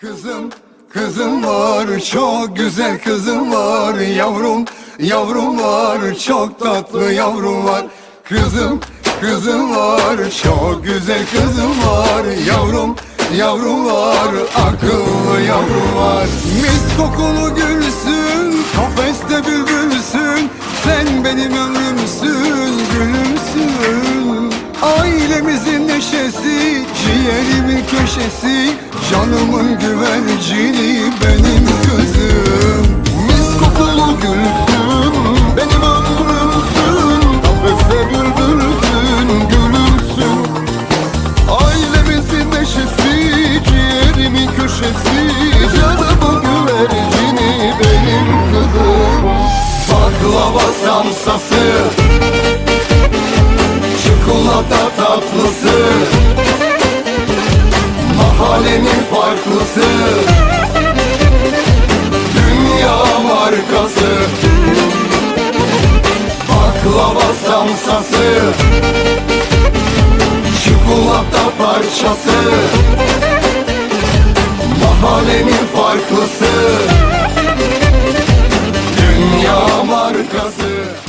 Kızım, kızım var, çok güzel kızım var. Yavrum, yavrum var, çok tatlı yavrum var. Kızım, kızım var, çok güzel kızım var. Yavrum, yavrum var, akıllı yavrum var. Mis kokulu gülsün, kafeste bülbülsün. Sen benim ömrümsün, gülümsün. Ailemizin ciğerimin köşesi Canımın güvercini benim kızım Mis kokulu gülsün, benim ömrümsün. Kafeste bülbülsün, gülümsün. Ailemizin neşesi, ciğerimin köşesi Canımın güvercini benim kızım. Baklava samsası Çikolata tatlısı tatlısı Dünya markası. Baklava samsası. Çikolata parçası. Mahallenin farklısı. Dünya markası.